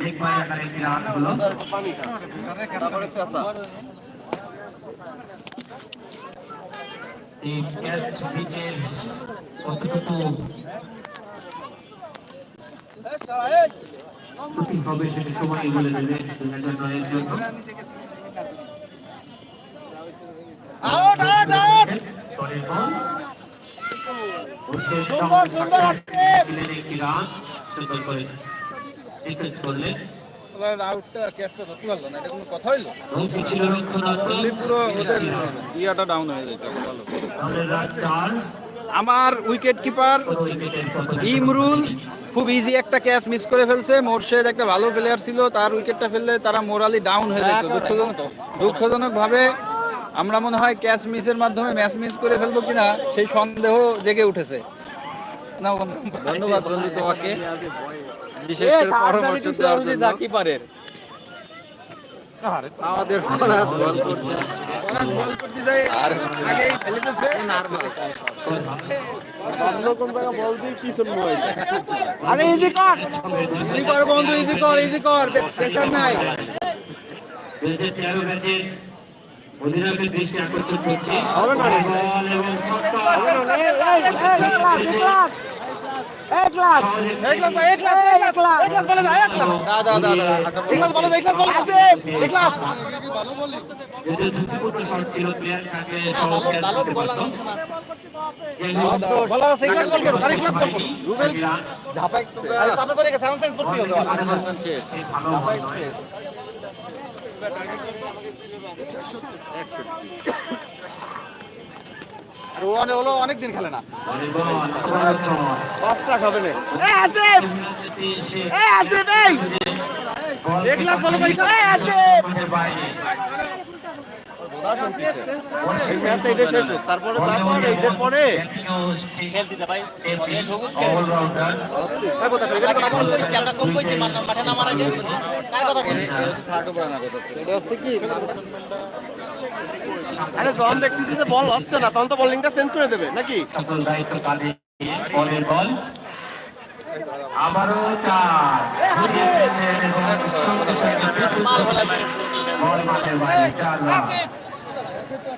একবার আকারে একটি রান হলো এই ক্যাচ পিচের কতটুকু সঠিক হবে সেটা সময় বলে দেবে দু হাজার নয়ের জন্য পরের বল। ওসের সঙ্গে একটি রান সুন্দর করে আউটটা ক্যাচটা ধরতে পারল না এটা কোনো কথা হইল? এবং পিছিল রক্ষণাত্মক পুরো ওদের ইয়াটা ডাউন হয়ে যেত ভালো দলের রান চার। আমার উইকেট কিপার ইমরুল খুব ইজি একটা ক্যাচ মিস করে ফেলছে। মোর্শেদ একটা ভালো প্লেয়ার ছিল তার উইকেটটা ফেললে তারা মোরালি ডাউন হয়ে যেত দুঃখজনক দুঃখজনকভাবে আমরা মনে হয় ক্যাচ মিসের মাধ্যমে ম্যাচ মিস করে ফেলব কিনা সেই সন্দেহ জেগে উঠেছে। না ধন্যবাদ বন্ধু তোমাকে। বিশেষ করে পরামর্শ দেওয়ার জন্য আমাদের ফরাদ বল করছে আর আগেই ফেলে দিয়েছে আরে ইজি কর ইজি কর বন্ধু ইজি কর ইজি কর প্রেশার নাই দুই তেরো ম্যাচের অধিনায়কের দৃষ্টি আকর্ষণ করছে বল এবং ছক্কা। এক ক্লাস এক ক্লাস এক ক্লাস এক ক্লাস এক ক্লাস বলে যায় এক ক্লাস দা দা দা দা এক বলে যায় এক বলে আছে এক ক্লাস যদিও ঝুঁকিপূর্ণ শট ছিল প্লেয়ার থাকলে সহ ক্যাচ করতে পারত। যাই হোক, বলা আছে এক ক্লাস বল করো আরে ক্লাস বল করো রুবেল রান আরে সামনে পড়ে গেছে সাউন্ড সেন্স করতে হবে এই ভালো বল। আর ও অনেক হলো অনেক দিন খেলে না। পাঁচটা খাবে না এ আসিফ এ আসিফ এই এক বলে এ আসিফ বাইরে। এই ম্যাচ এটা শেষ হোক। তারপরে তারপর এইটার পরে কথা কথা এটা হচ্ছে কি? আরে যখন দেখতেছি যে বল হচ্ছে না তখন তো বোলিংটা চেঞ্জ করে দেবে নাকি? পরের বল। আবারও চার। মাঠের বাইরে। চার।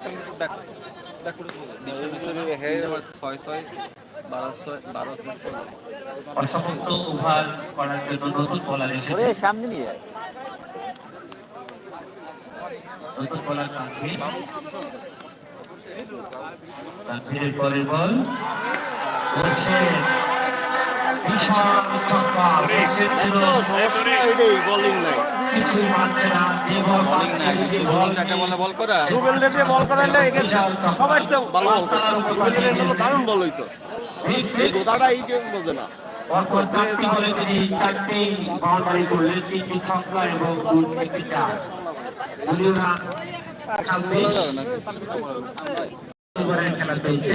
দেখ দেখ ছয় ছয় অসমাপ্ত ওভার করার জন্য নতুন বলার এসেছে সামনে নিয়ে নতুন বলার তানভীর তানভীরের পরের বল বিশাল ছক্কা হোসেন ছিল বোলিং নাই কিছুই মারছে না যে বল মারছে সেই বল চারটা বলে বল করা রুবেল রেটে বল করাইলে এগেছে সবাই তো ভালো বল করতো রুবেল রেটে হলো দারুণ বল হইতো এই। গোদাটা এই গেম বোঝে না পরপর চারটি বলে তিনি চারটি বাউন্ডারি করলেন তিনটি ছক্কা এবং দুটি চার দলীয় রান ছাব্বিশ ওভারের খেলা চলছে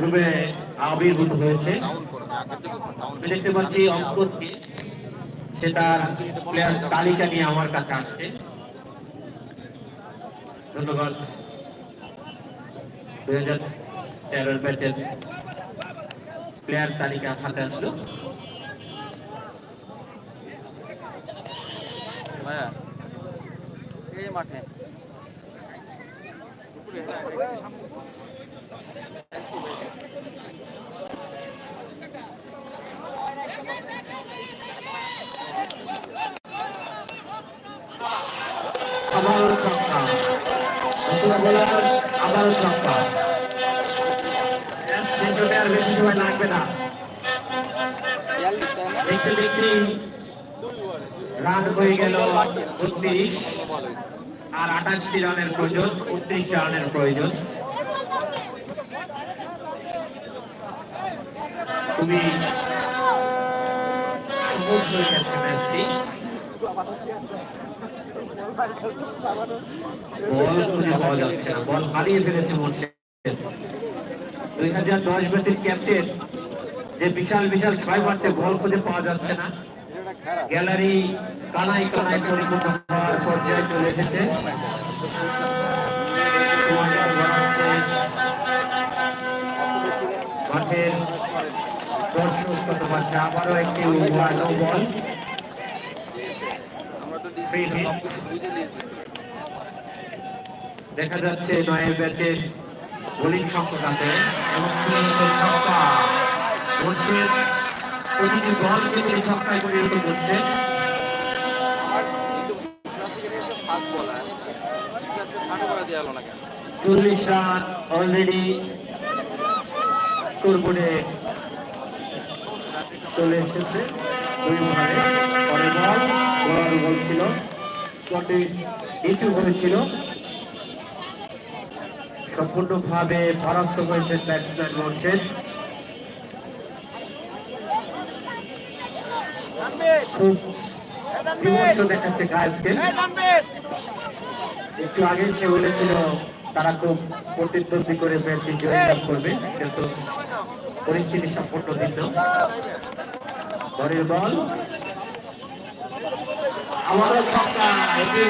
রূপে আবির্ভূত হয়েছে। দেখতে পাচ্ছি অঙ্কনকে সে তার প্লেয়ার তালিকা নিয়ে আমার কাছে আসছে। ধন্যবাদ। দুই হাজার তেরোর ব্যাচের প্লেয়ার তালিকা হাতে আসলো। মাঠে। বোলার আবারও ছক্কা শেষ হতে আর বেশি সময় লাগবে না দেখতে দেখতে রান হয়ে গেল বত্রিশ আর আঠাশটি রানের প্রয়োজন উনত্রিশ রানের প্রয়োজন। খুঁজে পাওয়া যাচ্ছে না হারিয়ে হাজার দশ ব্যাচের ক্যাপ্টেন যে বিশাল বিশাল ছয় মারছে বল খুঁজে পাওয়া যাচ্ছে না। গ্যালারি কানাই কানাই পরিপূর্ণ হওয়ার পর্যায়ে চলে এসেছে। মাঠের দর্শক কত পাচ্ছে আবারও একটি নো বল দেখা যাচ্ছে নয়ের ব্যাটের বোলিং আছে এবং প্রতিটি বলকে তিনি ছক্কায় পরিণত অলরেডি চলে এসেছে নিচু হয়েছিল সম্পূর্ণভাবে পরাস্ত হয়েছে ব্যাটসম্যান মোর্শেদ। খুব বিমর্ষ দেখাচ্ছে গায়েবকে একটু আগে সে বলেছিল তারা খুব প্রতিদ্বন্দ্বী করে জয়লাভ করবে কিন্তু পরিস্থিতি সম্পূর্ণ ভিন্ন। পরের বল আমারও ছক্কা এটি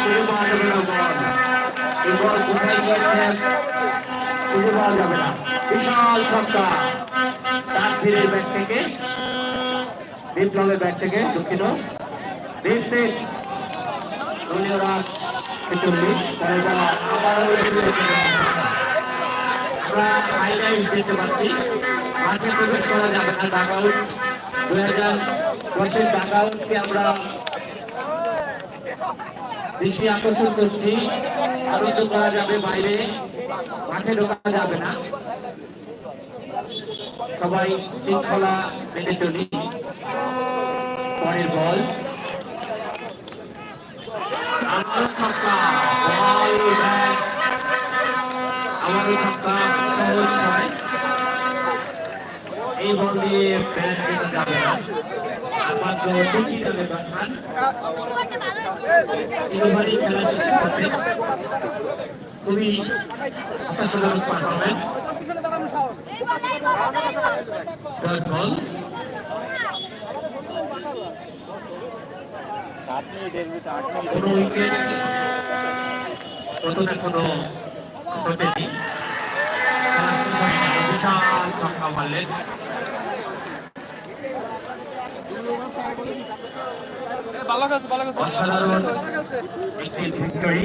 এবার পাওয়া যাবে না। বল এই বল কোথায় গিয়েছে খুঁজে পাওয়া যাবে না। বিশাল ছক্কা তার ফিরে ব্যাট থেকে বিপ্লবের ব্যাট থেকে দুঃখিত। দীপ সিং দলীয় রান ছেচল্লিশ। পরের বল আবারও এগিয়ে গেছে। আমরা হাইলাইট দেখতে পাচ্ছি। মাঠে করা যাবে না ডাক দুই হাজার দশের ডাক আউটকে আমরা দৃষ্টি আকর্ষণ করছি। আনন্দ করা যাবে বাইরে। মাঠে ঢোকা যাবে না। সবাই শৃঙ্খলা মেনে চলি। পরের বল। খুবই হতাশাজনক পারফরমেন্স ডট বল কোনো উইকেট প্রথমে কোনো ঘটেনি। বিশাল ছক্কা মারলেন অসাধারণ একটি ভিক্টরি